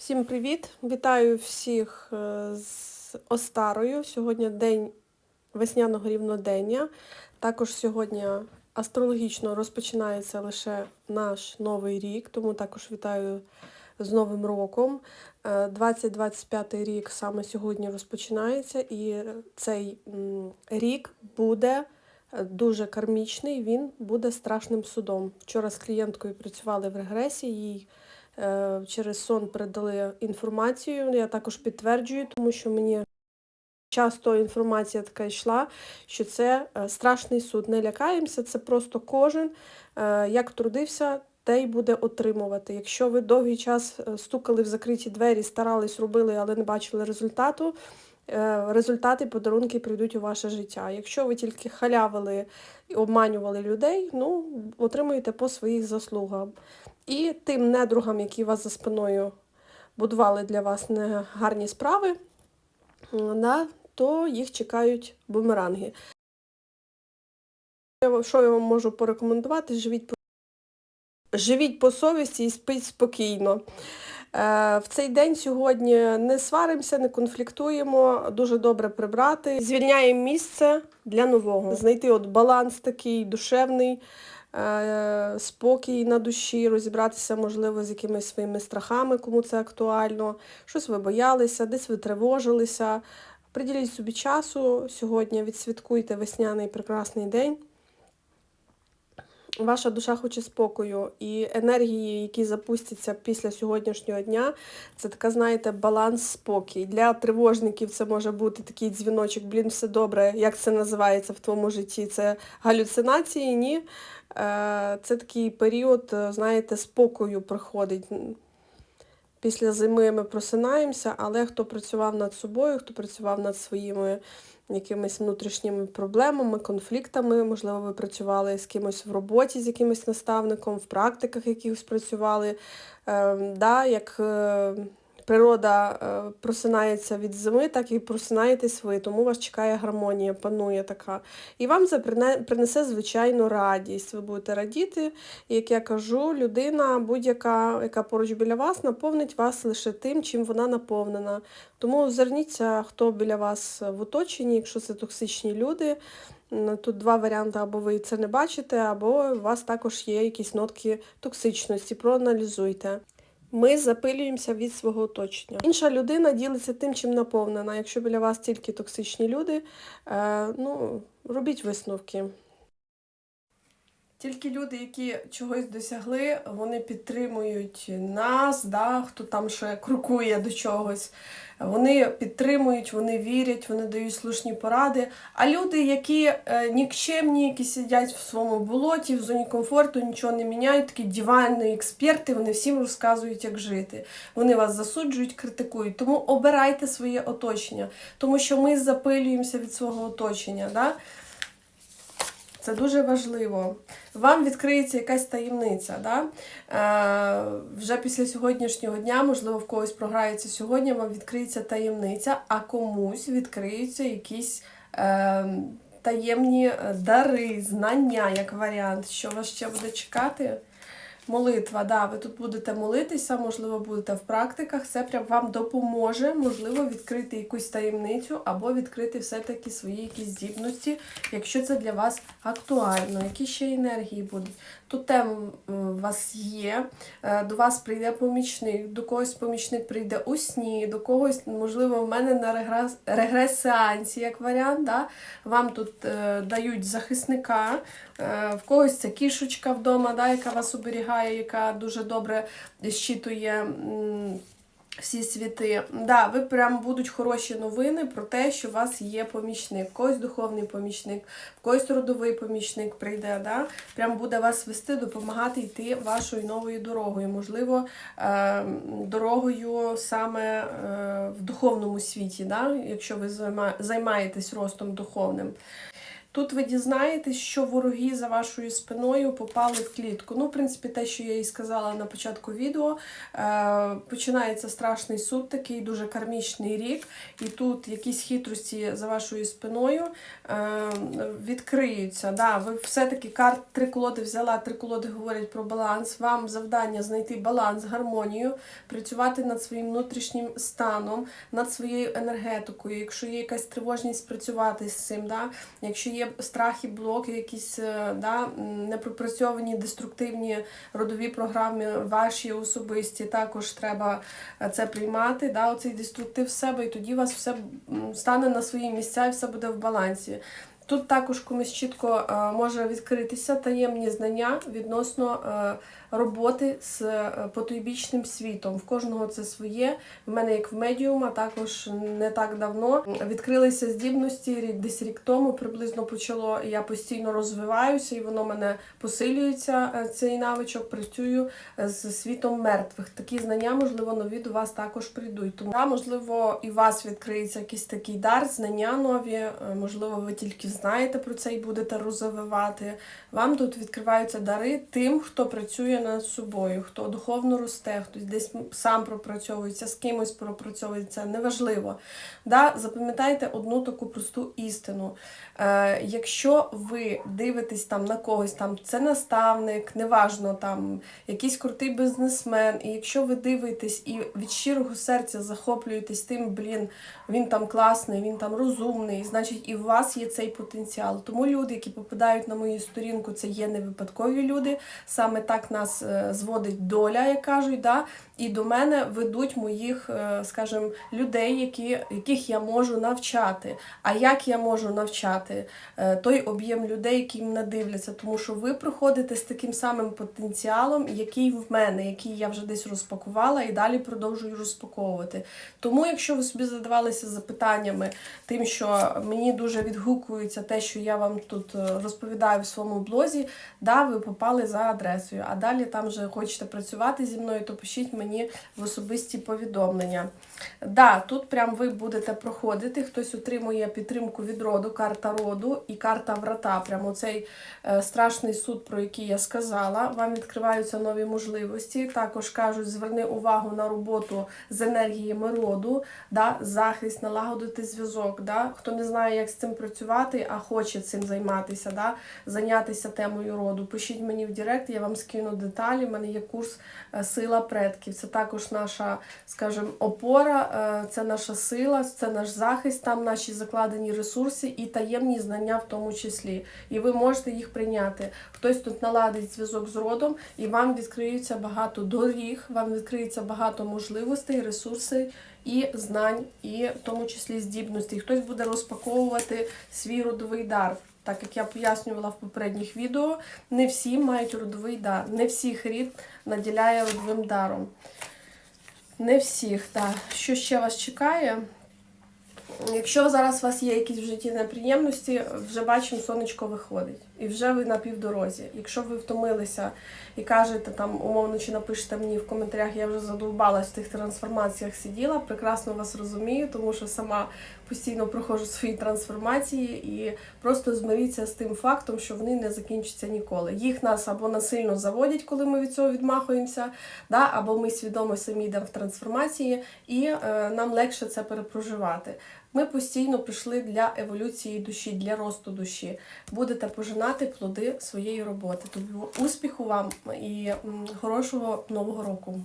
Всім привіт! Вітаю всіх е, з Остарою. Сьогодні день весняного рівнодення. Також сьогодні астрологічно розпочинається лише наш новий рік, тому також вітаю з Новим роком. Е, 2025 рік саме сьогодні розпочинається, і цей рік буде е, дуже кармічний, він буде страшним судом. Вчора з клієнткою працювали в регресі, їй е, через сон передали інформацію. Я також підтверджую, тому що мені часто інформація така йшла, що це е, страшний суд. Не лякаємося, це просто кожен е, як трудився. Те й буде отримувати. Якщо ви довгий час е, стукали в закриті двері, старались, робили, але не бачили результату, е, результати, подарунки прийдуть у ваше життя. Якщо ви тільки халявили і обманювали людей, ну отримуєте по своїх заслугах. І тим недругам, які вас за спиною будували для вас негарні справи, да, то їх чекають бумеранги. Що я вам можу порекомендувати? Живіть живіть по совісті і спіть спокійно. Е, В цей день сьогодні не сваримося, не конфліктуємо, дуже добре прибрати. Звільняємо місце для нового. Знайти от баланс такий душевний, е, спокій на душі, розібратися, можливо, з якимись своїми страхами, кому це актуально. Щось ви боялися, десь ви тривожилися. Приділіть собі часу сьогодні, відсвяткуйте весняний прекрасний день. Ваша душа хоче спокою і енергії, які запустяться після сьогоднішнього дня, це така, знаєте, баланс спокій. Для тривожників це може бути такий дзвіночок, блін, все добре. Як це називається в твоєму житті? Це галюцинації? Ні. Е, Це такий період, е, знаєте, спокою проходить. Після зими ми просинаємося, але хто працював над собою, хто працював над своїми якимись внутрішніми проблемами, конфліктами, можливо, ви працювали з кимось в роботі, з якимось наставником, в практиках якихось працювали. Е, да, як е, природа е, просинається від зими, так і просинаєтесь ви, тому вас чекає гармонія, панує така. І вам це принесе звичайну радість. Ви будете радіти, як я кажу, людина будь-яка, яка поруч біля вас, наповнить вас лише тим, чим вона наповнена. Тому зверніться, хто біля вас в оточенні, якщо це токсичні люди. Тут два варіанти: або ви це не бачите, або у вас також є якісь нотки токсичності. Проаналізуйте. Ми запилюємося від свого оточення. Інша людина ділиться тим, чим наповнена. Якщо біля вас тільки токсичні люди, е, ну, робіть висновки. Тільки люди, які чогось досягли, вони підтримують нас, да, хто там ще крокує до чогось. Вони підтримують, вони вірять, вони дають слушні поради. А люди, які е, нікчемні, які сидять в своєму болоті, в зоні комфорту, нічого не міняють, такі диванні експерти, вони всім розказують, як жити. Вони вас засуджують, критикують. Тому обирайте своє оточення, тому що ми запилюємося від свого оточення. Да? Це дуже важливо. Вам відкриється якась таємниця. Да? Е, вже після сьогоднішнього дня, можливо, в когось програється сьогодні, вам відкриється таємниця, а комусь відкриються якісь е, таємні е, дари, знання як варіант. Що вас ще буде чекати? Молитва, да, ви тут будете молитися, можливо, будете в практиках. Це прям вам допоможе, можливо, відкрити якусь таємницю або відкрити все-таки свої якісь здібності, якщо це для вас актуально. Які ще енергії будуть? Тут тем у вас є, е, до вас прийде помічник, до когось помічник прийде у сні, до когось, можливо, в мене на регрес, регрес-сеансі, як варіант, да? вам тут е, дають захисника, е, в когось це кішечка вдома, да, яка вас оберігає, яка дуже добре щитує. всі світи. Да, ви прям будуть хороші новини про те, що у вас є помічник, когось духовний помічник, когось родовий помічник прийде. Да? Прям буде вас вести, допомагати йти вашою новою дорогою. Можливо, е, дорогою саме е, в духовному світі, да? якщо ви займаєтесь ростом духовним. Тут ви дізнаєтесь, що вороги за вашою спиною попали в клітку. Ну, в принципі, те, що я і сказала на початку відео, е, починається страшний суд, такий дуже кармічний рік, і тут якісь хитрості за вашою спиною е, відкриються. Да, ви все-таки карт три колоди взяла, три колоди говорять про баланс. Вам завдання знайти баланс, гармонію, працювати над своїм внутрішнім станом, над своєю енергетикою. Якщо є якась тривожність, працювати з цим. Да? Якщо є страхи, блоки, якісь е, да, непропрацьовані деструктивні родові програми, ваші особисті, також треба е, це приймати. Да? Оцей деструктив в себе, і тоді у вас все стане на свої місця і все буде в балансі. Тут також комусь чітко е, може відкритися таємні знання відносно роботи з е, потойбічним світом. В кожного це своє. В мене як в медіума також не так давно відкрилися здібності десь рік тому. Приблизно почало. Я постійно розвиваюся, і воно мене посилюється. е, Цей навичок працюю з світом мертвих. Такі знання, можливо, нові до вас також прийдуть. Тому можливо, і у вас відкриється якийсь такий дар, знання нові. е, Можливо, ви тільки знаєте про це і будете розвивати. Вам тут відкриваються дари тим, хто працює над собою, хто духовно росте, хтось десь сам пропрацьовується, з кимось пропрацьовується, неважливо. Да, запам'ятайте одну таку просту істину. Е, якщо ви дивитесь там на когось, там це наставник, неважно, там якийсь крутий бізнесмен, і якщо ви дивитесь і від щирого серця захоплюєтесь тим, блін, він там класний, він там розумний, значить і у вас є цей потенціал. Тому люди, які попадають на мою сторінку, це є не випадкові люди. Саме так нас е, зводить доля, як кажуть. Да? І до мене ведуть моїх, е, скажімо, людей, які, яких я можу навчати. А як я можу навчати Е, той об'єм людей, які мене дивляться, тому що ви приходите з таким самим потенціалом, який в мене, який я вже десь розпакувала і далі продовжую розпаковувати. Тому, якщо ви собі задавалися запитаннями, тим, що мені дуже відгукується те, що я вам тут е, розповідаю в своєму блозі, да, ви попали за адресою. А далі там вже хочете працювати зі мною, то пишіть мені в особисті повідомлення. Да, тут прям ви будете проходити, хтось отримує підтримку від роду, карта роду і карта врата. Прямо цей е, страшний суд, про який я сказала. Вам відкриваються нові можливості. Також кажуть, зверни увагу на роботу з енергіями роду, да, захист, налагодити зв'язок. Да. Хто не знає, як з цим працювати, а хоче цим займатися, да, зайнятися темою роду. Пишіть мені в Директ, я вам скину деталі. У мене є курс е, Сила предків. Це також наша, скажімо, опора, е, це наша сила, це наш захист, там наші закладені ресурси і таємні знання в тому числі. І ви можете їх прийняти. Хтось тут наладить зв'язок з родом, і вам відкриються багато доріг, вам відкриється багато можливостей, ресурсів і знань, і в тому числі здібностей. Хтось буде розпаковувати свій родовий дар. Так як я пояснювала в попередніх відео, не всі мають родовий дар, не всіх рід наділяє родовим даром. Не всіх, так. Що ще вас чекає? Якщо зараз у вас є якісь в житті неприємності, вже бачимо, сонечко виходить. І вже ви на півдорозі. Якщо ви втомилися і кажете там, умовно, чи напишете мені в коментарях, я вже задовбалась в тих трансформаціях сиділа, прекрасно вас розумію, тому що сама постійно проходжу свої трансформації і просто змиріться з тим фактом, що вони не закінчаться ніколи. Їх нас або насильно заводять, коли ми від цього відмахуємося, да, або ми свідомо самі йдемо в трансформації, і е, нам легше це перепроживати. Ми постійно прийшли для еволюції душі, для росту душі. Будете пожинати плоди своєї роботи. Тобто успіху вам і хорошого нового року.